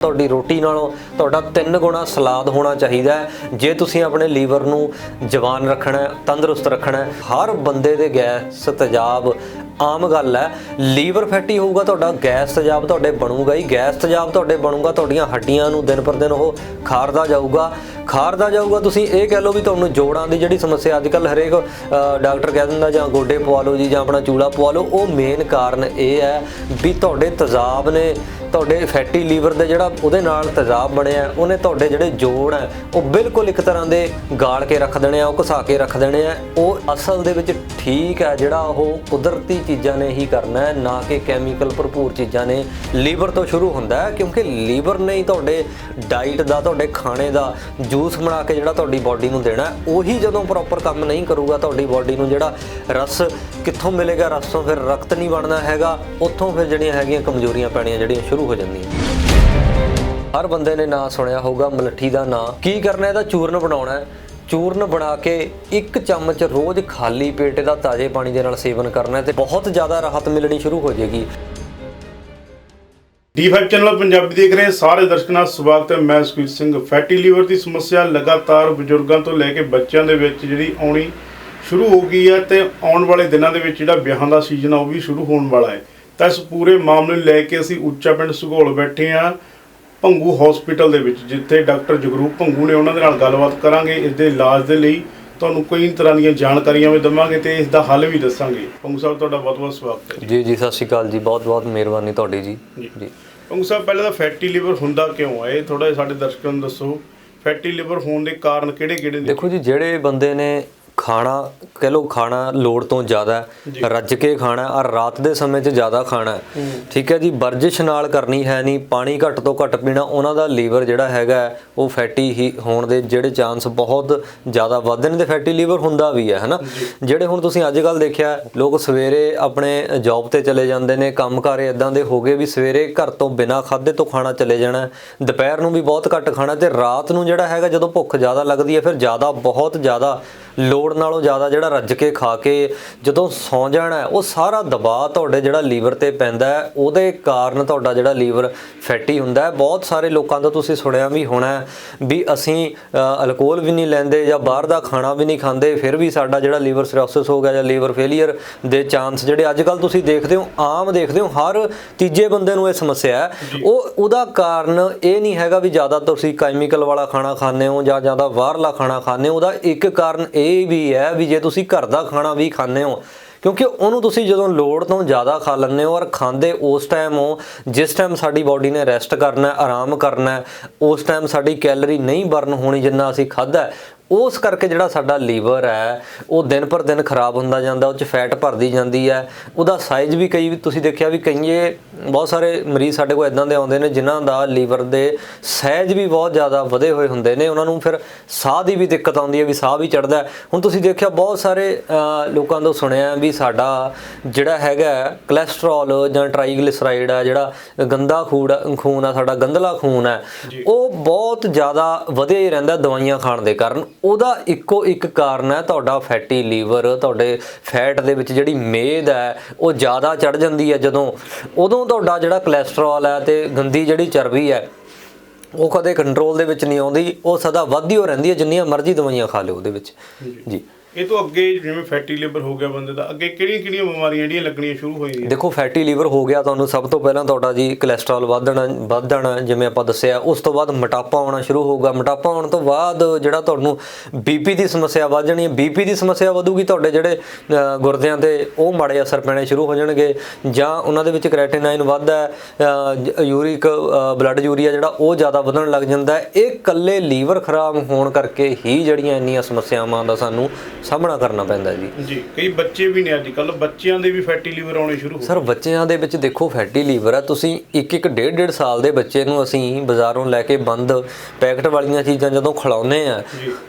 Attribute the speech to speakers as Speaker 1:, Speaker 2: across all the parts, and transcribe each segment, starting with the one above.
Speaker 1: ਤੁਹਾਡੀ ਰੋਟੀ ਨਾਲੋਂ ਤੁਹਾਡਾ ਤਿੰਨ ਗੁਣਾ ਸਲਾਦ ਹੋਣਾ ਚਾਹੀਦਾ ਹੈ। ਜੇ ਤੁਸੀਂ ਆਪਣੇ ਲੀਵਰ ਨੂੰ ਜਵਾਨ ਰੱਖਣਾ ਹੈ, ਤੰਦਰੁਸਤ ਰੱਖਣਾ ਹੈ, ਹਰ ਬੰਦੇ ਦੇ ਗੈਸ ਤੇਜ਼ਾਬ ਆਮ ਗੱਲ ਹੈ ਲੀਵਰ ਫੈਟੀ ਹੋਊਗਾ ਤੁਹਾਡਾ ਗੈਸ ਤੇਜ਼ਾਬ ਤੁਹਾਡੇ ਬਣੂਗਾ ਹੀ। ਗੈਸ ਤੇਜ਼ਾਬ ਤੁਹਾਡੇ ਬਣੂਗਾ ਤੁਹਾਡੀਆਂ ਹੱਡੀਆਂ ਨੂੰ ਦਿਨ ਪਰ ਦਿਨ ਉਹ ਖਾਰਦਾ ਜਾਊਗਾ। ਖਾਰਦਾ ਜਾਊਗਾ ਤੁਸੀਂ ਇਹ ਕਹਿ ਲਓ ਵੀ ਤੁਹਾਨੂੰ ਜੋੜਾਂ ਦੀ ਜਿਹੜੀ ਸਮੱਸਿਆ ਅੱਜ ਕੱਲ ਹਰੇਕ ਡਾਕਟਰ ਕਹਿ ਦਿੰਦਾ ਜਾਂ ਗੋਡੇ ਪਵਾ ਲਓ ਜੀ ਜਾਂ ਆਪਣਾ ਚੂਲਾ ਪਵਾ ਲਓ ਉਹ ਮੇਨ ਕਾਰਨ ਇਹ ਹੈ ਵੀ ਤੁਹਾਡੇ ਤੇਜ਼ਾਬ ਨੇ ਤੁਹਾਡੇ ਫੈਟੀ ਲੀਵਰ ਦੇ ਜਿਹੜਾ ਉਹਦੇ ਨਾਲ ਤੇਜ਼ਾਬ ਬਣਿਆ ਹੈ, ਉਹਨੇ ਤੁਹਾਡੇ ਜਿਹੜੇ ਜੋੜ ਹੈ ਉਹ ਬਿਲਕੁਲ ਇੱਕ ਤਰ੍ਹਾਂ ਦੇ ਗਾਲ ਕੇ ਰੱਖ ਦੇਣੇ ਆ ਉਹ ਘਸਾ ਕੇ ਰੱਖ ਦੇਣੇ ਆ। ਉਹ ਅਸਲ ਦੇ ਵਿੱਚ ਠੀਕ ਹੈ ਜਿਹੜਾ ਉਹ ਕੁਦਰਤੀ ਚੀਜ਼ਾਂ ਨੇ ਹੀ ਕਰਨਾ ਹੈ, ਨਾ ਕਿ ਕੈਮੀਕਲ ਭਰਪੂਰ ਚੀਜ਼ਾਂ ਨੇ। ਲੀਵਰ ਤੋਂ ਸ਼ੁਰੂ ਹੁੰਦਾ ਹੈ, ਕਿਉਂਕਿ ਲੀਵਰ ਨੇ ਹੀ ਤੁਹਾਡੇ ਡਾਈਟ ਦਾ, ਤੁਹਾਡੇ ਖਾਣੇ ਦਾ ਜੂਸ ਬਣਾ ਕੇ ਜਿਹੜਾ ਤੁਹਾਡੀ ਬਾਡੀ ਨੂੰ ਦੇਣਾ ਉਹੀ ਜਦੋਂ ਪ੍ਰੋਪਰ ਕੰਮ ਨਹੀਂ ਕਰੂਗਾ, ਤੁਹਾਡੀ ਬਾਡੀ ਨੂੰ ਜਿਹੜਾ ਰਸ ਕਿੱਥੋਂ ਮਿਲੇਗਾ, ਰਸ ਤੋਂ ਫਿਰ ਰਕਤ ਨਹੀਂ ਬਣਨਾ ਹੈਗਾ, ਉੱਥੋਂ ਫਿਰ ਜਿਹੜੀਆਂ ਹੈਗੀਆਂ ਕਮਜ਼ੋਰੀਆਂ ਪੈਣੀਆਂ ਜਿਹੜੀਆਂ ਸ਼ੁਰੂ ਹੋ ਜਾਂਦੀਆਂ। ਹਰ ਬੰਦੇ ਨੇ ਨਾਂ ਸੁਣਿਆ ਹੋਊਗਾ, ਮਲੱਠੀ ਦਾ ਨਾਂ। ਕੀ ਕਰਨਾ ਇਹਦਾ ਚੂਰਨ ਬਣਾਉਣਾ ਹੈ। ਚੂਰਨ ਬਣਾ ਕੇ ਇੱਕ ਚਮਚ ਰੋਜ਼ ਖਾਲੀ ਪੇਟ ਦਾ ਤਾਜ਼ੇ ਪਾਣੀ ਦੇ ਨਾਲ ਸੇਵਨ ਕਰਨਾ ਹੈ ਤੇ ਬਹੁਤ ਜ਼ਿਆਦਾ ਰਾਹਤ ਮਿਲਣੀ ਸ਼ੁਰੂ ਹੋ ਜਾਏਗੀ।
Speaker 2: D5 ਚੈਨਲ ਪੰਜਾਬੀ ਦੇਖ ਰਹੇ ਸਾਰੇ ਦਰਸ਼ਕਾਂ ਦਾ ਸਵਾਗਤ ਹੈ। ਮੈਂ ਸੁਖੀਰ ਸਿੰਘ, ਫੈਟੀ ਲੀਵਰ ਦੀ ਸਮੱਸਿਆ ਲਗਾਤਾਰ ਬਜ਼ੁਰਗਾਂ ਤੋਂ ਲੈ ਕੇ ਬੱਚਿਆਂ ਦੇ ਵਿੱਚ ਜਿਹੜੀ ਆਉਣੀ ਸ਼ੁਰੂ ਹੋ ਗਈ ਹੈ ਤੇ ਆਉਣ ਵਾਲੇ ਦਿਨਾਂ ਦੇ ਵਿੱਚ ਜਿਹੜਾ ਵਿਆਹਾਂ ਦਾ ਸੀਜ਼ਨ ਆ, ਉਹ ਵੀ ਸ਼ੁਰੂ ਹੋਣ ਵਾਲਾ ਹੈ। ਤਾਂ ਇਸ ਪੂਰੇ ਮਾਮਲੇ ਨੂੰ ਲੈ ਕੇ ਅਸੀਂ ਉੱਚਾ ਪਿੰਡ ਸੁਗੋਲ ਬੈਠੇ ਆ ਭੰਗੂ ਹਸਪੀਟਲ ਦੇ ਵਿੱਚ ਜਿੱਥੇ ਡਾਕਟਰ ਜਗਰੂਪ ਭੰਗੂ ਨੇ ਉਹਨਾਂ ਦੇ ਨਾਲ ਗੱਲਬਾਤ ਕਰਾਂਗੇ ਇਸ ਦੇ ਇਲਾਜ ਦੇ ਲਈ ਤੁਹਾਨੂੰ ਕਈ ਤਰ੍ਹਾਂ ਦੀਆਂ ਜਾਣਕਾਰੀਆਂ ਵੀ ਦਵਾਂਗੇ ਤੇ ਇਸ ਦਾ ਹੱਲ ਵੀ ਦੱਸਾਂਗੇ। ਭੰਗੂ ਸਾਹਿਬ ਤੁਹਾਡਾ ਬਹੁਤ-ਬਹੁਤ ਸਵਾਗਤ ਹੈ।
Speaker 1: ਜੀ ਜੀ ਸਤਿ ਸ਼੍ਰੀ ਅਕਾਲ ਜੀ ਬਹੁਤ ਬਹੁਤ ਮਿਹਰਬਾਨੀ ਤੁਹਾਡੀ ਜੀ। ਜੀ।
Speaker 2: ਭੰਗੂ ਸਾਹਿਬ ਪਹਿਲਾਂ ਤਾਂ ਫੈਟੀ ਲੀਵਰ ਹੁੰਦਾ ਕਿਉਂ ਹੈ ਇਹ ਥੋੜਾ ਸਾਡੇ ਦਰਸ਼ਕਾਂ ਨੂੰ ਦੱਸੋ ਫੈਟੀ ਲੀਵਰ ਹੋਣ ਦੇ ਕਾਰਨ ਕਿਹੜੇ-ਕਿਹੜੇ ਨੇ?
Speaker 1: ਦੇਖੋ ਜੀ ਜਿਹੜੇ ਬੰਦੇ ਨੇ ਖਾਣਾ ਕਹਿ ਲਓ ਖਾਣਾ ਲੋੜ ਤੋਂ ਜ਼ਿਆਦਾ ਰੱਜ ਕੇ ਖਾਣਾ ਔਰ ਰਾਤ ਦੇ ਸਮੇਂ 'ਚ ਜ਼ਿਆਦਾ ਖਾਣਾ। ਠੀਕ ਹੈ ਜੀ ਵਰਜਿਸ਼ ਨਾਲ ਕਰਨੀ ਹੈ ਨਹੀਂ ਪਾਣੀ ਘੱਟ ਤੋਂ ਘੱਟ ਪੀਣਾ ਉਹਨਾਂ ਦਾ ਲੀਵਰ ਜਿਹੜਾ ਹੈਗਾ ਉਹ ਫੈਟੀ ਹੀ ਹੋਣ ਦੇ ਜਿਹੜੇ ਚਾਂਸ ਬਹੁਤ ਜ਼ਿਆਦਾ ਵੱਧਦੇ ਨੇ ਤੇ ਫੈਟੀ ਲੀਵਰ ਹੁੰਦਾ ਵੀ ਹੈ ਹਨਾ ਜਿਹੜੇ ਹੁਣ ਤੁਸੀਂ ਅੱਜ ਕੱਲ ਦੇਖਿਆ ਲੋਕ ਸਵੇਰੇ ਆਪਣੇ ਜੌਬ ਤੇ ਚਲੇ ਜਾਂਦੇ ਨੇ ਕੰਮਕਾਰ ਇਦਾਂ ਦੇ ਹੋ ਗਏ ਵੀ ਸਵੇਰੇ ਘਰ ਤੋਂ ਬਿਨਾਂ ਖਾਦੇ ਤੋਂ ਖਾਣਾ ਚਲੇ ਜਾਣਾ। ਦੁਪਹਿਰ ਨੂੰ ਵੀ ਬਹੁਤ ਘੱਟ ਖਾਣਾ ਤੇ ਰਾਤ ਨੂੰ ਜਿਹੜਾ ਹੈਗਾ ਜਦੋਂ ਭੁੱਖ ਜ਼ਿਆਦਾ ਲੱਗਦੀ ਹੈ ਫਿਰ ਜ਼ਿਆਦਾ ਬਹੁਤ ਜ਼ਿਆਦਾ ਲੋੜ ਨਾਲੋਂ ਜ਼ਿਆਦਾ ਜਿਹੜਾ ਰੱਜ ਕੇ ਖਾ ਕੇ ਜਦੋਂ ਸੌਂ ਜਾਣਾ ਉਹ ਸਾਰਾ ਦਬਾਅ ਤੁਹਾਡੇ ਜਿਹੜਾ ਲੀਵਰ ਤੇ ਪੈਂਦਾ ਹੈ, ਉਹਦੇ ਕਾਰਨ ਤੁਹਾਡਾ ਜਿਹੜਾ ਲੀਵਰ ਫੈਟੀ ਹੁੰਦਾ ਹੈ। ਬਹੁਤ ਸਾਰੇ ਲੋਕਾਂ ਦਾ ਤੁਸੀਂ ਸੁਣਿਆ ਵੀ ਹੋਣਾ ਵੀ ਅਸੀਂ ਅਲਕੋਹਲ ਵੀ ਨਹੀਂ ਲੈਂਦੇ ਜਾਂ ਬਾਹਰ ਦਾ ਖਾਣਾ ਵੀ ਨਹੀਂ ਖਾਂਦੇ ਫਿਰ ਵੀ ਸਾਡਾ ਜਿਹੜਾ ਲੀਵਰ ਸਿਰੋਸਿਸ ਹੋ ਗਿਆ ਜਾਂ ਲੀਵਰ ਫੇਲੀਅਰ ਦੇ ਚਾਂਸ ਜਿਹੜੇ ਅੱਜ ਕੱਲ ਤੁਸੀਂ ਦੇਖਦੇ ਹੋ ਆਮ ਦੇਖਦੇ ਹੋ ਹਰ ਤੀਜੇ ਬੰਦੇ ਨੂੰ ਇਹ ਸਮੱਸਿਆ ਹੈ। ਉਹ ਉਹਦਾ ਕਾਰਨ ਇਹ ਨਹੀਂ ਹੈਗਾ ਵੀ ਜ਼ਿਆਦਾ ਤੁਸੀਂ ਕੈਮੀਕਲ ਵਾਲਾ ਖਾਣਾ ਖਾਂਦੇ ਹੋ ਜਾਂ ਜ਼ਿਆਦਾ ਬਾਹਰਲਾ ਖਾਣਾ ਖਾਂਦੇ ਹੋ ਉਹਦਾ ਇੱਕ ਕਾਰਨ ਇਹ ਵੀ ਹੈ ਵੀ ਜੇ ਤੁਸੀਂ ਘਰ ਦਾ ਖਾਣਾ ਵੀ ਖਾਂਦੇ ਹੋ, ਕਿਉਂਕਿ ਉਹਨੂੰ ਤੁਸੀਂ ਜਦੋਂ ਲੋੜ ਤੋਂ ਜ਼ਿਆਦਾ ਖਾ ਲੈਂਦੇ ਹੋ ਔਰ ਖਾਂਦੇ ਉਸ ਟਾਈਮ ਹੋ ਜਿਸ ਟਾਈਮ ਸਾਡੀ ਬਾਡੀ ਨੇ ਰੈਸਟ ਕਰਨਾ ਆਰਾਮ ਕਰਨਾ ਉਸ ਟਾਈਮ ਸਾਡੀ ਕੈਲਰੀ ਨਹੀਂ ਬਰਨ ਹੋਣੀ ਜਿੰਨਾ ਅਸੀਂ ਖਾਦਾ ਉਸ ਕਰਕੇ ਜਿਹੜਾ ਸਾਡਾ ਲੀਵਰ ਹੈ ਉਹ ਦਿਨ ਪਰ ਦਿਨ ਖਰਾਬ ਹੁੰਦਾ ਜਾਂਦਾ ਉਹ ਚ ਫੈਟ ਭਰਦੀ ਜਾਂਦੀ ਹੈ। ਉਹਦਾ ਸਾਈਜ਼ ਵੀ ਕਈ ਤੁਸੀਂ ਦੇਖਿਆ ਵੀ ਕਈਏ ਬਹੁਤ ਸਾਰੇ ਮਰੀਜ਼ ਸਾਡੇ ਕੋਲ ਇਦਾਂ ਦੇ ਆਉਂਦੇ ਨੇ ਜਿਨ੍ਹਾਂ ਦਾ ਲੀਵਰ ਦੇ ਸਾਈਜ਼ ਵੀ ਬਹੁਤ ਜ਼ਿਆਦਾ ਵਧੇ ਹੋਏ ਹੁੰਦੇ ਨੇ। ਉਹਨਾਂ ਨੂੰ ਫਿਰ ਸਾਹ ਦੀ ਵੀ ਦਿੱਕਤ ਆਉਂਦੀ ਹੈ ਵੀ ਸਾਹ ਵੀ ਚੜਦਾ ਹੁਣ ਤੁਸੀਂ ਦੇਖਿਆ ਬਹੁਤ ਸਾਰੇ ਲੋਕਾਂ ਤੋਂ ਸੁਣਿਆ ਵੀ ਸਾਡਾ ਜਿਹੜਾ ਹੈਗਾ ਕੋਲੇਸਟ੍ਰੋਲ ਜਾਂ ਟ੍ਰਾਈਗਲਿਸਰਾਈਡ ਆ ਜਿਹੜਾ ਗੰਦਾ ਖੂਨ ਖੂਨ ਆ ਸਾਡਾ ਗੰਦਲਾ ਖੂਨ ਹੈ ਉਹ ਬਹੁਤ ਜ਼ਿਆਦਾ ਵਧਿਆ ਹੀ ਰਹਿੰਦਾ ਦਵਾਈਆਂ ਖਾਣ ਦੇ ਕਾਰਨ। ਉਹਦਾ ਇੱਕੋ ਇੱਕ ਕਾਰਨ ਹੈ ਤੁਹਾਡਾ ਫੈਟੀ ਲੀਵਰ ਤੁਹਾਡੇ ਫੈਟ ਦੇ ਵਿੱਚ ਜਿਹੜੀ ਮੇਦ ਹੈ ਉਹ ਜ਼ਿਆਦਾ ਚੜ ਜਾਂਦੀ ਹੈ ਜਦੋਂ। ਉਦੋਂ ਤੁਹਾਡਾ ਜਿਹੜਾ ਕੋਲੇਸਟ੍ਰੋਲ ਹੈ ਤੇ ਗੰਦੀ ਜਿਹੜੀ ਚਰਬੀ ਹੈ ਉਹ ਕਦੇ ਕੰਟਰੋਲ ਦੇ ਵਿੱਚ ਨਹੀਂ ਆਉਂਦੀ ਉਹ ਸਦਾ ਵੱਧਦੀ ਹੋ ਰਹਿੰਦੀ ਹੈ ਜਿੰਨੀਆਂ ਮਰਜ਼ੀ ਦਵਾਈਆਂ ਖਾ ਲਿਓ ਉਹਦੇ ਵਿੱਚ। ਜੀ।
Speaker 2: ਇਹ ਤੋਂ ਅੱਗੇ ਜਿਵੇਂ ਫੈਟੀ ਲੀਵਰ ਹੋ ਗਿਆ ਬੰਦੇ ਦਾ, ਅੱਗੇ ਕਿਹੜੀਆਂ-ਕਿਹੜੀਆਂ ਬਿਮਾਰੀਆਂ ਜਿਹੜੀਆਂ ਲੱਗਣੀਆਂ ਸ਼ੁਰੂ ਹੋਈਆਂ
Speaker 1: ਦੇਖੋ ਫੈਟੀ ਲੀਵਰ ਹੋ ਗਿਆ ਤੁਹਾਨੂੰ ਸਭ ਤੋਂ ਪਹਿਲਾਂ ਤੁਹਾਡਾ ਜੀ ਕੋਲੇਸਟ੍ਰੋਲ ਵਧਣਾ ਵਧਣਾ ਜਿਵੇਂ ਆਪਾਂ ਦੱਸਿਆ, ਉਸ ਤੋਂ ਬਾਅਦ ਮੋਟਾਪਾ ਆਉਣਾ ਸ਼ੁਰੂ ਹੋਊਗਾ। ਮੋਟਾਪਾ ਆਉਣ ਤੋਂ ਬਾਅਦ ਜਿਹੜਾ ਤੁਹਾਨੂੰ ਬੀਪੀ ਦੀ ਸਮੱਸਿਆ ਵੱਧ ਜਾਣੀ ਹੈ। ਬੀਪੀ ਦੀ ਸਮੱਸਿਆ ਵਧੂਗੀ, ਤੁਹਾਡੇ ਜਿਹੜੇ ਗੁਰਦਿਆਂ ਤੇ ਉਹ ਮਾੜੇ ਅਸਰ ਪੈਣੇ ਸ਼ੁਰੂ ਹੋ ਜਾਣਗੇ। ਜਾਂ ਉਹਨਾਂ ਦੇ ਵਿੱਚ ਕ੍ਰੈਟਿਨਾਈਨ ਵੱਧਦਾ ਯੂਰਿਕ ਬਲੱਡ ਯੂਰੀਆ ਜਿਹੜਾ ਉਹ ਜ਼ਿਆਦਾ ਵਧਣ ਲੱਗ ਜਾਂਦਾ ਇਹ ਇਕੱਲੇ ਲੀਵਰ ਖਰਾਬ ਹੋਣ ਕਰਕੇ ਹੀ ਜਿਹੜੀਆਂ ਇੰਨੀਆਂ ਸਮੱਸਿਆਵਾਂ ਦਾ ਸਾਨੂੰ ਸਾਹਮਣਾ ਕਰਨਾ ਪੈਂਦਾ ਜੀ।
Speaker 2: ਜੀ ਕਈ ਬੱਚੇ ਵੀ ਨੇ ਅੱਜ ਕੱਲ ਬੱਚਿਆਂ ਦੇ ਵੀ ਫੈਟੀ ਲੀਵਰ ਆਉਣੇ ਸ਼ੁਰੂ ਹੋ
Speaker 1: ਸਰ ਬੱਚਿਆਂ ਦੇ ਵਿੱਚ ਦੇਖੋ ਫੈਟੀ ਲੀਵਰ ਆ ਤੁਸੀਂ ਇੱਕ ਇੱਕ ਡੇਢ ਡੇਢ ਸਾਲ ਦੇ ਬੱਚੇ ਨੂੰ ਅਸੀਂ ਬਾਜ਼ਾਰੋਂ ਲੈ ਕੇ ਬੰਦ ਪੈਕਟ ਵਾਲੀਆਂ ਚੀਜ਼ਾਂ ਜਦੋਂ ਖਿਲਾਉਂਦੇ ਆ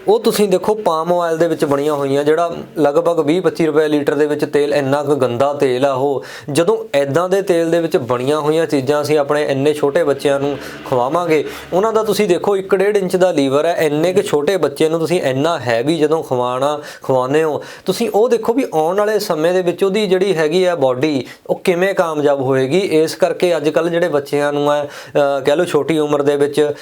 Speaker 1: ਉਹ ਤੁਸੀਂ ਦੇਖੋ ਪਾਮ ਆਇਲ ਦੇ ਵਿੱਚ ਬਣੀਆਂ ਹੋਈਆਂ ਜਿਹੜਾ ਲਗਭਗ 20-25 ਰੁਪਏ ਲੀਟਰ ਦੇ ਵਿੱਚ ਤੇਲ ਇੰਨਾ ਕੁ ਗੰਦਾ ਤੇਲ ਆ ਉਹ। ਜਦੋਂ ਐਦਾਂ ਦੇ ਤੇਲ ਦੇ ਵਿੱਚ ਬਣੀਆਂ ਹੋਈਆਂ ਚੀਜ਼ਾਂ ਅਸੀਂ ਆਪਣੇ ਇੰਨੇ ਛੋਟੇ ਬੱਚਿਆਂ ਨੂੰ ਖਵਾਵਾਂਗੇ ਉਹਨਾਂ ਦਾ ਤੁਸੀਂ ਦੇਖੋ 1.5 ਇੰਚ ਦਾ ਲੀਵਰ ਹੈ ਇੰਨੇ ਕੁ ਛੋਟੇ ਬੱਚੇ ਨੂੰ ਤੁਸੀਂ ਇੰਨਾ ਹੈਵੀ ਜਦੋਂ ਖਵਾਣਾ ਖਵਾਉਂਦੇ ਹੋ। ਤੁਸੀਂ ਉਹ ਦੇਖੋ ਵੀ ਆਉਣ ਵਾਲੇ ਸਮੇਂ ਦੇ ਵਿੱਚ ਉਹਦੀ ਜਿਹੜੀ ਹੈਗੀ ਆ ਬਾਡੀ ਉਹ ਕਿਵੇਂ ਕਾਮਯਾਬ ਹੋਏਗੀ। ਇਸ ਕਰਕੇ ਅੱਜ ਕੱਲ ਜਿਹੜੇ ਬੱਚਿਆਂ ਨੂੰ ਹੈ ਕਹਿ ਲਓ ਛੋਟੀ ਉਮਰ ਦੇ ਵਿੱਚ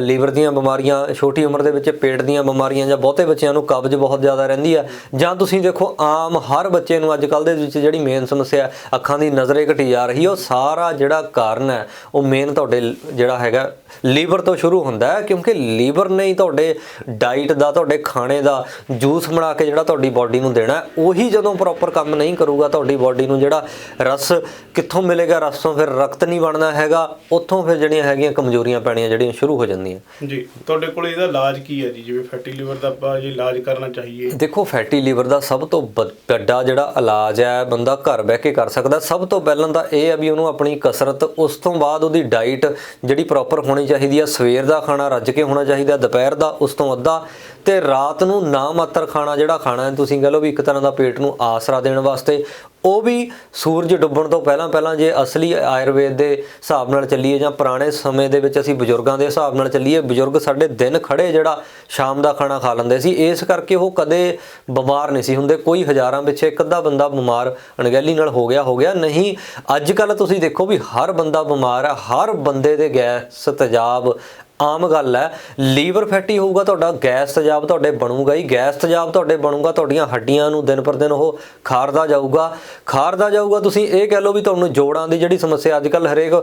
Speaker 1: ਲੀਵਰ ਦੀਆਂ ਬਿਮਾਰੀਆਂ, ਛੋਟੀ ਉਮਰ ਦੇ ਵਿੱਚ ਪੇਟ ਦੀਆਂ ਬਿਮਾਰੀਆਂ ਜਾਂ ਬਹੁਤੇ ਬੱਚਿਆਂ ਨੂੰ ਕਬਜ਼ ਬਹੁਤ ਜ਼ਿਆਦਾ ਰਹਿੰਦੀ ਆ। ਜਾਂ ਤੁਸੀਂ ਦੇਖੋ ਆਮ ਹਰ ਬੱਚੇ ਨੂੰ ਅੱਜ ਕੱਲ ਦੇ ਵਿੱਚ ਜਿਹੜੀ ਮੇਨ ਸਮੱਸਿਆ ਅੱਖਾਂ ਦੀ ਨਜ਼ਰੇ ਘਟੀ ਜਾ ਰਹੀ ਉਹ ਸਾਰਾ ਜਿਹੜਾ ਕਾਰਨ ਹੈ, ਉਹ ਮੇਨ ਤੁਹਾਡੇ ਜਿਹੜਾ ਹੈਗਾ ਲੀਵਰ ਤੋਂ ਸ਼ੁਰੂ ਹੁੰਦਾ ਹੈ ਕਿਉਂਕਿ ਲੀਵਰ ਨੇ ਹੀ ਤੁਹਾਡੇ ਡਾਈਟ ਦਾ ਤੁਹਾਡੇ ਖਾਣੇ ਦਾ ਜੂਸ ਬਣਾ ਕੇ ਜਿਹੜਾ ਤੁਹਾਡੀ ਬਾਡੀ ਨੂੰ ਦੇਣਾ ਉਹੀ ਜਦੋਂ ਪ੍ਰੋਪਰ ਕੰਮ ਨਹੀਂ ਕਰੂਗਾ ਤੁਹਾਡੀ ਬਾਡੀ ਨੂੰ ਜਿਹੜਾ ਰਸ ਕਿੱਥੋਂ ਮਿਲੇਗਾ ਰਸ ਤੋਂ ਫਿਰ ਰਕਤ ਨਹੀਂ ਬਣਨਾ ਹੈਗਾ ਉੱਥੋਂ ਫਿਰ ਜਿਹੜੀਆਂ ਹੈਗੀਆਂ ਕਮਜ਼ੋਰੀਆਂ ਪੈਣੀਆਂ ਜਿਹੜੀਆਂ ਸ਼ੁਰੂ ਹੋ ਜਾਂਦੀਆਂ।
Speaker 2: ਜੀ ਤੁਹਾਡੇ ਕੋਲ ਇਹਦਾ ਇਲਾਜ ਕੀ ਹੈ ਜੀ? ਜਿਵੇਂ ਫੈਟੀ ਲਿਵਰ ਦਾ ਆਪਾਂ ਜੇ ਇਲਾਜ ਕਰਨਾ ਚਾਹੀਏ।
Speaker 1: ਦੇਖੋ ਫੈਟੀ ਲੀਵਰ ਦਾ ਸਭ ਤੋਂ ਵੱਡਾ ਜਿਹੜਾ ਇਲਾਜ ਹੈ ਬੰਦਾ ਘਰ ਬਹਿ ਕੇ ਕਰ ਸਕਦਾ। ਸਭ ਤੋਂ ਪਹਿਲਾਂ ਤਾਂ ਇਹ ਹੈ ਵੀ ਉਹਨੂੰ ਆਪਣੀ ਕਸਰਤ ਉਸ ਤੋਂ ਬਾਅਦ ਉਹਦੀ ਡਾਈਟ ਜਿਹੜੀ ਪ੍ਰੋਪਰ ਹੋਣੀ ਚਾਹੀਦੀ ਹੈ ਸਵੇਰ ਦਾ ਖਾਣਾ, ਰੱਜ ਕੇ ਹੋਣਾ ਚਾਹੀਦਾ, ਦੁਪਹਿਰ ਦਾ, ਉਸ ਤੋਂ ਅੱਧਾ, ਤੇ ਰਾਤ ਨੂੰ ਨਾ ਮਾਤਰ ਖਾਣਾ ਜਿਹੜਾ ਖਾਣਾ ਹੈ, ਤੁਸੀਂ ਕਹ ਲਓ ਵੀ ਇੱਕ ਤਰ੍ਹਾਂ ਦਾ ਪੇਟ ਨੂੰ ਆਸਰਾ ਦੇਣ ਵਾਸਤੇ। ਉਹ ਵੀ ਸੂਰਜ ਡੁੱਬਣ ਤੋਂ ਪਹਿਲਾਂ ਪਹਿਲਾਂ ਜੇ ਅਸਲੀ ਆਯੁਰਵੇਦ ਦੇ ਹਿਸਾਬ ਨਾਲ ਚੱਲੀਏ ਜਾਂ ਪੁਰਾਣੇ ਸਮੇਂ ਦੇ ਵਿੱਚ ਅਸੀਂ ਬਜ਼ੁਰਗਾਂ ਦੇ ਹਿਸਾਬ ਨਾਲ ਚੱਲੀਏ, ਬਜ਼ੁਰਗ ਸਾਡੇ ਦਿਨ ਖੜੇ ਜਿਹੜਾ ਸ਼ਾਮ ਦਾ ਖਾਣਾ ਖਾ ਲੈਂਦੇ ਸੀ, ਇਸ ਕਰਕੇ ਉਹ ਕਦੇ ਬਿਮਾਰ ਨਹੀਂ ਸੀ ਹੁੰਦੇ। ਕੋਈ ਹਜ਼ਾਰਾਂ ਪਿੱਛੇ ਇੱਕ ਅੱਧਾ ਬੰਦਾ ਬਿਮਾਰ ਅਣਗਹਿਲੀ ਨਾਲ ਹੋ ਗਿਆ ਹੋ ਗਿਆ। ਨਹੀਂ, ਅੱਜ ਕੱਲ ਤੁਸੀਂ ਦੇਖੋ ਵੀ ਹਰ ਬੰਦਾ ਬਿਮਾਰ ਹੈ, ਹਰ ਬੰਦੇ ਦੇ ਗੈਸ ਤੇਜ਼ਾਬ ਆਮ ਗੱਲ ਹੈ ਲੀਵਰ ਫੈਟੀ ਹੋਊਗਾ ਤੁਹਾਡਾ ਗੈਸ ਤੇਜ਼ਾਬ ਤੁਹਾਡੇ ਬਣੂਗਾ ਹੀ ਗੈਸ ਤੇਜ਼ਾਬ ਤੁਹਾਡੇ ਬਣੂਗਾ ਤੁਹਾਡੀਆਂ ਹੱਡੀਆਂ ਨੂੰ ਦਿਨ ਪਰ ਦਿਨ ਉਹ ਖਾਰਦਾ ਜਾਊਗਾ। ਖਾਰਦਾ ਜਾਊਗਾ ਤੁਸੀਂ ਇਹ ਕਹਿ ਲਓ ਵੀ ਤੁਹਾਨੂੰ ਜੋੜਾਂ ਦੀ ਜਿਹੜੀ ਸਮੱਸਿਆ ਅੱਜ ਕੱਲ ਹਰੇਕ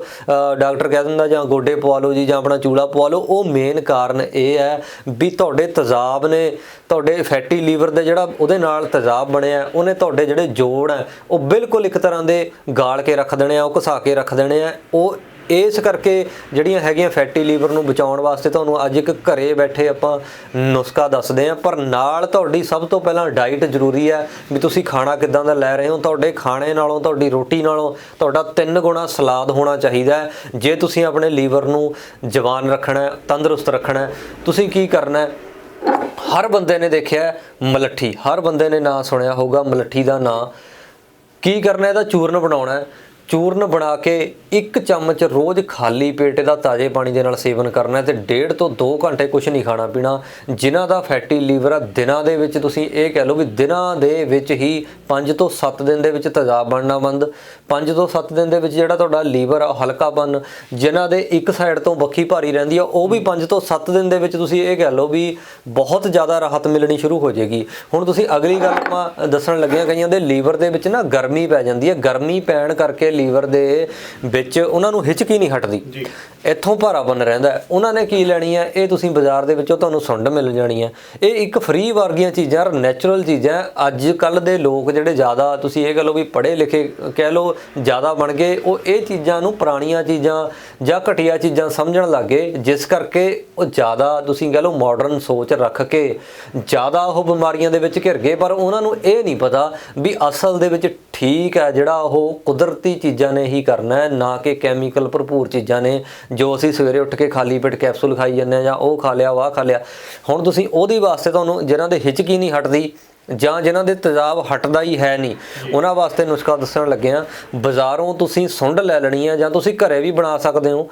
Speaker 1: ਡਾਕਟਰ ਕਹਿ ਦਿੰਦਾ ਜਾਂ ਗੋਡੇ ਪਵਾ ਲਓ ਜੀ ਜਾਂ ਆਪਣਾ ਚੂਲਾ ਪਵਾ ਲਓ ਉਹ ਮੇਨ ਕਾਰਨ ਇਹ ਹੈ ਵੀ ਤੁਹਾਡੇ ਤੇਜ਼ਾਬ ਨੇ ਤੁਹਾਡੇ ਫੈਟੀ ਲੀਵਰ ਦੇ ਜਿਹੜਾ ਉਹਦੇ ਨਾਲ ਤੇਜ਼ਾਬ ਬਣਿਆ ਹੈ, ਉਹਨੇ ਤੁਹਾਡੇ ਜਿਹੜੇ ਜੋੜ ਹੈ ਉਹ ਬਿਲਕੁਲ ਇੱਕ ਤਰ੍ਹਾਂ ਦੇ ਗਾਲ ਕੇ ਰੱਖ ਦੇਣੇ ਆ ਉਹ ਘਸਾ ਕੇ ਰੱਖ ਦੇਣੇ ਆ ਉਹ ਇਸ ਕਰਕੇ ਜਿਹੜੀਆਂ ਹੈਗੀਆਂ ਫੈਟੀ ਲੀਵਰ ਨੂੰ ਬਚਾਉਣ ਵਾਸਤੇ ਤੁਹਾਨੂੰ ਅੱਜ ਇੱਕ ਘਰੇ ਬੈਠੇ ਆਪਾਂ ਨੁਸਖਾ ਦੱਸਦੇ ਆਂ ਪਰ ਨਾਲ ਤੁਹਾਡੀ ਸਭ ਤੋਂ ਪਹਿਲਾਂ ਡਾਈਟ ਜ਼ਰੂਰੀ ਹੈ ਵੀ ਤੁਸੀਂ ਖਾਣਾ ਕਿੱਦਾਂ ਦਾ ਲੈ ਰਹੇ ਹੋ। ਤੁਹਾਡੇ ਖਾਣੇ ਨਾਲੋਂ, ਤੁਹਾਡੀ ਰੋਟੀ ਨਾਲੋਂ ਤੁਹਾਡਾ ਤਿੰਨ ਗੁਣਾ ਸਲਾਦ ਹੋਣਾ ਚਾਹੀਦਾ ਜੇ ਤੁਸੀਂ ਆਪਣੇ ਲੀਵਰ ਨੂੰ ਜਵਾਨ ਰੱਖਣਾ ਤੰਦਰੁਸਤ ਰੱਖਣਾ ਤੁਸੀਂ ਕੀ ਕਰਨਾ ਹੈ? ਹਰ ਬੰਦੇ ਨੇ ਦੇਖਿਆ ਮਲੱਠੀ। ਹਰ ਬੰਦੇ ਨੇ ਨਾਂ ਸੁਣਿਆ ਹੋਊਗਾ ਮਲੱਠੀ ਦਾ ਨਾਂ। ਕੀ ਕਰਨਾ ਇਹਦਾ ਚੂਰਨ ਬਣਾਉਣਾ ਚੂਰਨ ਬਣਾ ਕੇ ਇੱਕ ਚਮਚ ਰੋਜ਼ ਖਾਲੀ ਪੇਟ ਦਾ ਤਾਜ਼ੇ ਪਾਣੀ ਦੇ ਨਾਲ ਸੇਵਨ ਕਰਨਾ ਹੈ ਤੇ ਡੇਢ ਤੋਂ 2 ਘੰਟੇ ਕੁਝ ਨਹੀਂ ਖਾਣਾ ਪੀਣਾ। ਜਿਨ੍ਹਾਂ ਦਾ ਫੈਟੀ ਲੀਵਰ ਆ, ਦਿਨਾਂ ਦੇ ਵਿੱਚ ਤੁਸੀਂ ਇਹ ਕਹਿ ਲਓ ਵੀ ਦਿਨਾਂ ਦੇ ਵਿੱਚ ਹੀ 5 ਤੋਂ 7 ਦਿਨ ਦੇ ਵਿੱਚ ਤੇਜ਼ਾਬ ਬਣਨਾ ਬੰਦ। 5 ਤੋਂ 7 ਦਿਨ ਦੇ ਵਿੱਚ ਜਿਹੜਾ ਤੁਹਾਡਾ ਲੀਵਰ ਆ, ਉਹ ਹਲਕਾਪਨ ਜਿਨ੍ਹਾਂ ਦੇ ਇੱਕ ਸਾਈਡ ਤੋਂ ਬੱਖੀ ਭਾਰੀ ਰਹਿੰਦੀ ਆ, ਉਹ ਵੀ 5 ਤੋਂ 7 ਦਿਨ ਦੇ ਵਿੱਚ ਤੁਸੀਂ ਇਹ ਕਹਿ ਲਓ ਵੀ ਬਹੁਤ ਜ਼ਿਆਦਾ ਰਾਹਤ ਮਿਲਣੀ ਸ਼ੁਰੂ ਹੋ ਜਾਏਗੀ। ਹੁਣ ਤੁਸੀਂ ਅਗਲੀ ਗੱਲ ਮੈਂ ਦੱਸਣ ਲੱਗਿਆ ਕਈਆਂ ਦੇ ਲੀਵਰ ਦੇ ਵਿੱਚ ਨਾ ਗਰਮੀ ਪੈ ਜਾਂਦੀ ਹੈ ਗਰਮੀ ਪੈਣ ਕਰਕੇ ਲੀਵਰ ਦੇ ਵਿੱਚ ਉਹਨਾਂ ਨੂੰ ਹਿਚਕੀ ਨਹੀਂ ਹਟਦੀ। ਇੱਥੋਂ ਭਾਰਾਪਨ ਰਹਿੰਦਾ ਉਹਨਾਂ ਨੇ ਕੀ ਲੈਣੀ ਹੈ? ਇਹ ਤੁਸੀਂ ਬਾਜ਼ਾਰ ਦੇ ਵਿੱਚੋਂ ਤੁਹਾਨੂੰ ਸੁੰਡ ਮਿਲ ਜਾਣੀ ਹੈ। ਇਹ ਇੱਕ ਫ੍ਰੀ ਵਰਗੀਆਂ ਚੀਜ਼ਾਂ ਨੈਚੁਰਲ ਚੀਜ਼ਾਂ ਅੱਜ ਕੱਲ ਦੇ ਲੋਕ ਜਿਹੜੇ ਜ਼ਿਆਦਾ, ਤੁਸੀਂ ਇਹ ਕਹ ਲਓ ਵੀ ਪੜ੍ਹੇ ਲਿਖੇ ਕਹਿ ਲਓ, ਜ਼ਿਆਦਾ ਬਣ ਗਏ, ਉਹ ਇਹ ਚੀਜ਼ਾਂ ਨੂੰ ਪੁਰਾਣੀਆਂ ਚੀਜ਼ਾਂ ਜਾਂ ਘਟੀਆ ਚੀਜ਼ਾਂ ਸਮਝਣ ਲੱਗੇ ਜਿਸ ਕਰਕੇ ਉਹ ਜ਼ਿਆਦਾ, ਤੁਸੀਂ ਕਹਿ ਲਓ ਮਾਡਰਨ ਸੋਚ ਰੱਖ ਕੇ ਜ਼ਿਆਦਾ ਉਹ ਬਿਮਾਰੀਆਂ ਦੇ ਵਿੱਚ ਘਿਰ ਗਏ। ਪਰ ਉਹਨਾਂ ਨੂੰ ਇਹ ਨਹੀਂ ਪਤਾ ਵੀ ਅਸਲ ਦੇ ਵਿੱਚ ਠੀਕ ਹੈ ਜਿਹੜਾ ਉਹ ਕੁਦਰਤੀ ਚੀਜ਼ਾਂ ਨੇ ਹੀ ਕਰਨਾ ਹੈ, ਨਾ ਕਿ ਕੈਮੀਕਲ ਭਰਪੂਰ ਚੀਜ਼ਾਂ ਨੇ ਜੋ ਅਸੀਂ ਸਵੇਰੇ ਉੱਠ ਕੇ ਖਾਲੀ ਪੇਟ ਕੈਪਸੂਲ ਖਾਈ ਜਾਂਦੇ ਆ ਜਾਂ ਉਹ ਖਾ ਲਿਆ, ਵਾਹ ਖਾ ਲਿਆ, ਹੁਣ ਤੁਸੀਂ ਉਹਦੀ ਵਾਸਤੇ ਤੁਹਾਨੂੰ ਜਿਨ੍ਹਾਂ ਦੇ ਹਿਚਕੀ ਨਹੀਂ ਹਟਦੀ ਜਾਂ ਜਿਨ੍ਹਾਂ ਦੇ ਤੇਜ਼ਾਬ ਹਟਦਾ ਹੀ ਹੈ ਨਹੀਂ, ਉਹਨਾਂ ਵਾਸਤੇ ਨੁਸਖਾ ਦੱਸਣ ਲੱਗੇ ਆ ਬਾਜ਼ਾਰੋਂ ਤੁਸੀਂ ਸੁੰਡ ਲੈ ਲੈਣੀ ਹੈ ਜਾਂ ਤੁਸੀਂ ਘਰੇ ਵੀ ਬਣਾ ਸਕਦੇ ਹੋ,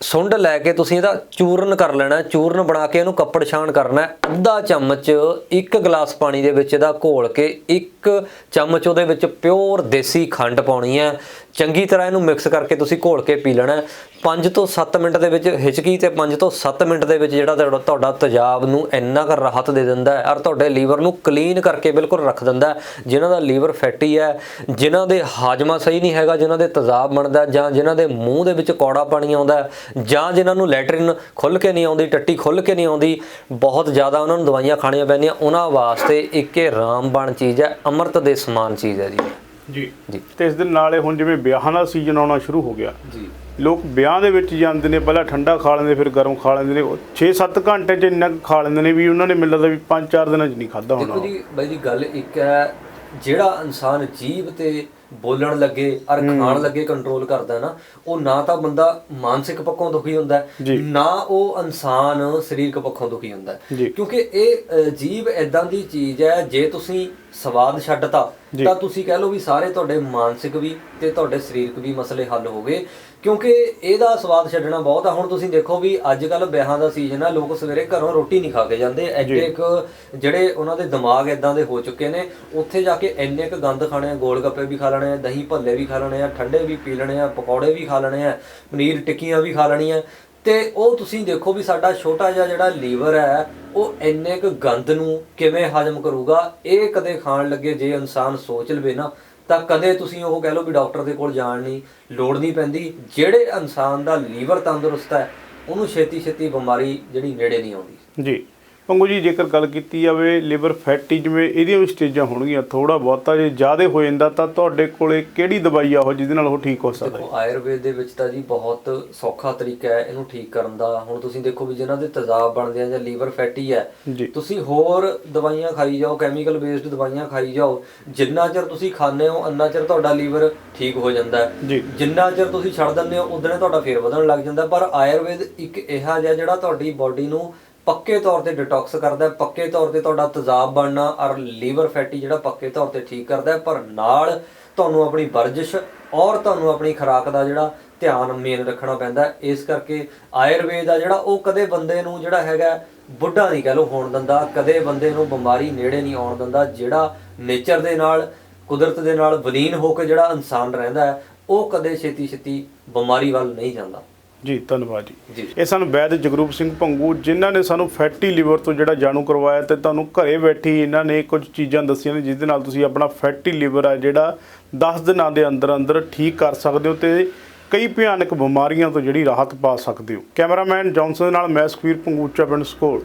Speaker 1: ਸੁੰਡ ਲੈ ਕੇ ਤੁਸੀਂ ਇਹਦਾ ਚੂਰਨ ਕਰ ਲੈਣਾ, ਚੂਰਨ ਬਣਾ ਕੇ ਇਹਨੂੰ ਕੱਪੜ ਛਾਣ ਕਰਨਾ, ਅੱਧਾ ਚਮਚ ਇੱਕ ਗਲਾਸ ਪਾਣੀ ਦੇ ਵਿੱਚ ਇਹਦਾ ਘੋਲ ਕੇ ਇੱਕ ਚਮਚ ਉਹਦੇ ਵਿੱਚ ਪਿਓਰ ਦੇਸੀ ਖੰਡ ਪਾਉਣੀ ਹੈ, ਚੰਗੀ ਤਰ੍ਹਾਂ ਇਹਨੂੰ ਮਿਕਸ ਕਰਕੇ ਤੁਸੀਂ ਘੋਲ ਕੇ ਪੀ ਲੈਣਾ 5 ਤੋਂ 7 ਮਿੰਟ ਦੇ ਵਿੱਚ ਹਿਚਕੀ ਤੇ 5 ਤੋਂ 7 ਮਿੰਟ ਦੇ ਵਿੱਚ ਜਿਹੜਾ ਤੁਹਾਡਾ ਤੇਜ਼ਾਬ ਨੂੰ ਇੰਨਾ ਕੁ ਰਾਹਤ ਦੇ ਦਿੰਦਾ ਹੈ ਔਰ ਤੁਹਾਡੇ ਲੀਵਰ ਨੂੰ ਕਲੀਨ ਕਰਕੇ ਬਿਲਕੁਲ ਰੱਖ ਦਿੰਦਾ ਹੈ। ਜਿਨ੍ਹਾਂ ਦਾ ਲੀਵਰ ਫੈਟੀ ਹੈ ਜਿਨ੍ਹਾਂ ਦੇ ਹਾਜਮਾ ਸਹੀ ਨਹੀਂ ਹੈਗਾ ਜਿਨ੍ਹਾਂ ਦੇ ਤੇਜ਼ਾਬ ਬਣਦਾ ਜਾਂ ਜਿਨ੍ਹਾਂ ਦੇ ਮੂੰਹ ਦੇ ਵਿੱਚ ਕੌੜਾ ਪਾਣੀ ਆਉਂਦਾ ਜਾਂ ਜਿਨ੍ਹਾਂ ਨੂੰ ਲੈਟਰਿਨ ਖੁੱਲ ਕੇ ਨਹੀਂ ਆਉਂਦੀ ਟੱਟੀ ਖੁੱਲ ਕੇ ਨਹੀਂ ਆਉਂਦੀ ਬਹੁਤ ਜ਼ਿਆਦਾ ਉਹਨਾਂ ਨੂੰ ਦਵਾਈਆਂ ਖਾਣੀਆਂ ਪੈਂਦੀਆਂ। ਉਹਨਾਂ ਵਾਸਤੇ ਇੱਕ ਇਹ ਰਾਮਬਾਣ ਚੀਜ਼ ਹੈ ਅੰਮ੍ਰਿਤ ਦੇ ਸਮਾਨ ਚੀਜ਼ ਹੈ ਜੀ।
Speaker 2: ਜੀ। ਤੇ ਇਸ ਦੇ ਨਾਲ ਹੁਣ ਜਿਵੇਂ ਵਿਆਹਾਂ ਦਾ ਸੀਜ਼ਨ ਆਉਣਾ ਸ਼ੁਰੂ ਹੋ ਗਿਆ।
Speaker 1: ਜੀ।
Speaker 2: ਲੋਕ ਵਿਆਹ ਦੇ ਵਿੱਚ ਜਾਂਦੇ ਨੇ ਪਹਿਲਾਂ ਠੰਡਾ ਖਾ ਲੈਂਦੇ ਫਿਰ ਗਰਮ ਖਾ ਲੈਂਦੇ ਨੇ 6-7 ਘੰਟੇ ਚ ਇੰਨਾ ਖਾ ਲੈਂਦੇ ਨੇ ਵੀ ਉਹਨਾਂ ਨੇ ਮੈਨੂੰ ਲੱਗਦਾ ਵੀ 5-4 ਦਿਨਾਂ ਚ ਨਹੀਂ ਖਾਦਾ ਹੋਣਾ
Speaker 1: ਦੇਖੋ ਜੀ ਬਾਈ ਜੀ ਗੱਲ ਇੱਕ ਹੈ ਜਿਹੜਾ ਇਨਸਾਨ ਜੀਵ ਤੇ ਬੋਲਣ ਲੱਗੇ ਔਰ ਖਾਣ ਲੱਗੇ ਕੰਟਰੋਲ ਕਰਦਾ ਨਾ ਉਹ ਨਾ ਤਾਂ ਬੰਦਾ ਮਾਨਸਿਕ ਪੱਖੋਂ ਦੁਖੀ ਹੁੰਦਾ। ਨਾ ਉਹ ਇਨਸਾਨ ਸਰੀਰਕ ਪੱਖੋਂ ਦੁਖੀ ਹੁੰਦਾ। ਕਿਉਂਕਿ ਇਹ ਜੀਵ ਐਦਾਂ ਦੀ ਚੀਜ਼ ਹੈ ਜੇ ਤੁਸੀਂ ਸਵਾਦ ਛੱਡਤਾ। ਤਾਂ ਤੁਸੀਂ ਕਹਿ ਲਓ ਵੀ ਸਾਰੇ ਤੁਹਾਡੇ ਮਾਨਸਿਕ ਵੀ ਤੇ ਤੁਹਾਡੇ ਸਰੀਰਕ ਵੀ ਮਸਲੇ ਹੱਲ ਹੋ ਗਏ ਕਿਉਂਕਿ ਇਹਦਾ ਸਵਾਦ ਛੱਡਣਾ ਬਹੁਤ ਆ। ਹੁਣ ਤੁਸੀਂ ਦੇਖੋ ਵੀ ਅੱਜ ਕੱਲ ਵਿਆਹਾਂ ਦਾ ਸੀਜ਼ਨ ਆ ਲੋਕ ਸਵੇਰੇ ਘਰੋਂ ਰੋਟੀ ਨਹੀਂ ਖਾ ਕੇ ਜਾਂਦੇ। ਐਡੇ ਇੱਕ ਜਿਹੜੇ ਉਹਨਾਂ ਦੇ ਦਿਮਾਗ ਇਦਾਂ ਦੇ ਹੋ ਚੁੱਕੇ ਨੇ ਉੱਥੇ ਜਾ ਕੇ ਇੰਨੇ ਕ ਗੰਦ ਖਾਣੇ ਆ ਗੋਲ ਗੱਪੇ ਵੀ ਖਾ ਲੈਣੇ ਆ ਦਹੀਂ ਭੱਲੇ ਵੀ ਖਾ ਲੈਣੇ ਆ ਠੰਡੇ ਵੀ ਪੀ ਲੈਣੇ ਆ ਪਕੌੜੇ ਵੀ ਖਾ ਲੈਣੇ ਆ ਪਨੀਰ ਟਿੱਕੀਆਂ ਵੀ ਖਾ ਲੈਣੀਆਂ। ਤੇ ਉਹ ਤੁਸੀਂ ਦੇਖੋ ਵੀ ਸਾਡਾ ਛੋਟਾ ਜਿਹਾ ਜਿਹੜਾ ਲੀਵਰ ਹੈ ਉਹ ਇੰਨੇ ਕ ਗੰਦ ਨੂੰ ਕਿਵੇਂ ਹਜਮ ਕਰੂਗਾ ਇਹ ਕਦੇ ਖਾਣ ਲੱਗੇ ਜੇ ਇਨਸਾਨ ਸੋਚ ਲਵੇ ਨਾ ਤਾਂ ਕਦੇ ਤੁਸੀਂ ਉਹ ਕਹਿ ਲਓ ਵੀ ਡਾਕਟਰ ਦੇ ਕੋਲ ਜਾਣ ਨਹੀਂ ਲੋੜ ਨਹੀਂ ਪੈਂਦੀ। ਜਿਹੜੇ ਇਨਸਾਨ ਦਾ ਲੀਵਰ ਤੰਦਰੁਸਤ ਹੈ, ਉਹਨੂੰ ਛੇਤੀ ਛੇਤੀ ਬਿਮਾਰੀ ਜਿਹੜੀ ਨੇੜੇ ਨਹੀਂ ਆਉਂਦੀ।
Speaker 2: ਜੀ। ਪੰਗੂ ਜੀ ਜੇਕਰ ਗੱਲ ਕੀਤੀ ਜਾਵੇ ਲਿਵਰ ਫੈਟੀ ਜਿਵੇਂ ਇਹਦੀਆਂ ਵੀ ਸਟੇਜਾਂ ਹੋਣਗੀਆਂ ਥੋੜਾ ਬਹੁਤਾ ਜੇ ਜ਼ਿਆਦਾ ਹੋ ਜਾਂਦਾ ਤਾਂ ਤੁਹਾਡੇ ਕੋਲੇ ਕਿਹੜੀ ਦਵਾਈ ਆ ਉਹ ਜਿਹਦੇ ਨਾਲ ਉਹ ਠੀਕ ਹੋ ਸਕਦਾ ਹੈ
Speaker 1: ਆਯੁਰਵੇਦ ਦੇ ਵਿੱਚ ਤਾਂ ਜੀ ਬਹੁਤ ਸੌਖਾ ਤਰੀਕਾ ਹੈ ਇਹਨੂੰ ਠੀਕ ਕਰਨ ਦਾ। ਹੁਣ ਤੁਸੀਂ ਦੇਖੋ ਵੀ ਜਿਨ੍ਹਾਂ ਦੇ ਤੇਜ਼ਾਬ ਬਣਦੇ ਆ ਜਾਂ ਲੀਵਰ ਫੈਟੀ ਹੈ ਤੁਸੀਂ ਹੋਰ ਦਵਾਈਆਂ ਖਾਈ ਜਾਓ ਕੈਮੀਕਲ ਬੇਸਡ ਦਵਾਈਆਂ ਖਾਈ ਜਾਓ ਜਿੰਨਾ ਚਿਰ ਤੁਸੀਂ ਖਾਂਦੇ ਹੋ ਅੰਨਾ ਚਿਰ ਤੁਹਾਡਾ ਲੀਵਰ ਠੀਕ ਹੋ ਜਾਂਦਾ ਜਿੰਨਾ ਚਿਰ ਤੁਸੀਂ ਛੱਡ ਦਿੰਦੇ ਹੋ ਉਦੋਂ ਤੁਹਾਡਾ ਫੇਰ ਵਧਣ ਲੱਗ ਜਾਂਦਾ ਪਰ ਆਯੁਰਵੇਦ ਇੱਕ ਇਹੋ ਜਿਹਾ ਜਿਹੜਾ ਤੁਹਾਡੀ ਬਾਡੀ ਨੂੰ ਪੱਕੇ ਤੌਰ ਤੇ ਡਿਟੌਕਸ ਕਰਦਾ ਹੈ ਪੱਕੇ ਤੌਰ ਤੇ ਤੁਹਾਡਾ ਤੇਜ਼ਾਬ ਬਣਨਾ ਔਰ ਲੀਵਰ ਫੈਟੀ ਜਿਹੜਾ ਪੱਕੇ ਤੌਰ ਤੇ ਠੀਕ ਕਰਦਾ ਹੈ, ਪਰ ਨਾਲ ਤੁਹਾਨੂੰ ਆਪਣੀ ਵਰਜਿਸ਼ ਔਰ ਤੁਹਾਨੂੰ ਆਪਣੀ ਖੁਰਾਕ ਦਾ ਜਿਹੜਾ ਧਿਆਨ ਮੇਨ ਰੱਖਣਾ ਪੈਂਦਾ ਇਸ ਕਰਕੇ ਆਯੁਰਵੇਦ ਆ ਜਿਹੜਾ, ਉਹ ਕਦੇ ਬੰਦੇ ਨੂੰ ਜਿਹੜਾ ਹੈਗਾ ਬੁੱਢਾ ਨਹੀਂ ਕਹਿ ਲਓ, ਹੋਣ ਦਿੰਦਾ। ਕਦੇ ਬੰਦੇ ਨੂੰ ਬਿਮਾਰੀ ਨੇੜੇ ਨਹੀਂ ਆਉਣ ਦਿੰਦਾ, ਜਿਹੜਾ ਨੇਚਰ ਦੇ ਨਾਲ, ਕੁਦਰਤ ਦੇ ਨਾਲ ਵਿਲੀਨ ਹੋ ਕੇ ਜਿਹੜਾ ਇਨਸਾਨ ਰਹਿੰਦਾ ਹੈ, ਉਹ ਕਦੇ ਛੇਤੀ ਛੇਤੀ ਬਿਮਾਰੀ ਵੱਲ ਨਹੀਂ ਜਾਂਦਾ।
Speaker 2: ਜੀ ਧੰਨਵਾਦ
Speaker 1: ਜੀ।
Speaker 2: ਇਹ ਸਾਨੂੰ ਵੈਦ ਜਗਰੂਪ ਸਿੰਘ ਭੰਗੂ ਜਿਨ੍ਹਾਂ ਨੇ ਸਾਨੂੰ ਫੈਟੀ ਲਿਵਰ ਤੋਂ ਜਿਹੜਾ ਜਾਣੂ ਕਰਵਾਇਆ ਤੇ ਤੁਹਾਨੂੰ ਘਰੇ ਬੈਠੀ ਇਹਨਾਂ ਨੇ ਕੁਝ ਚੀਜ਼ਾਂ ਦੱਸੀਆਂ ਨੇ ਜਿਸ ਦੇ ਨਾਲ ਤੁਸੀਂ ਆਪਣਾ ਫੈਟੀ ਲਿਵਰ ਆ ਜਿਹੜਾ 10 ਦਿਨਾਂ ਦੇ ਅੰਦਰ ਅੰਦਰ ਠੀਕ ਕਰ ਸਕਦੇ ਹੋ ਤੇ ਕਈ ਭਿਆਨਕ ਬਿਮਾਰੀਆਂ ਤੋਂ ਜਿਹੜੀ ਰਾਹਤ ਪਾ ਸਕਦੇ ਹੋ। ਕੈਮਰਾਮੈਨ ਜੌਨਸਨ ਦੇ ਨਾਲ ਮੈਂ ਸੁਖਵੀਰ ਭੰਗੂ ਉੱਚਾ ਪਿੰਡ ਸਕੋਲ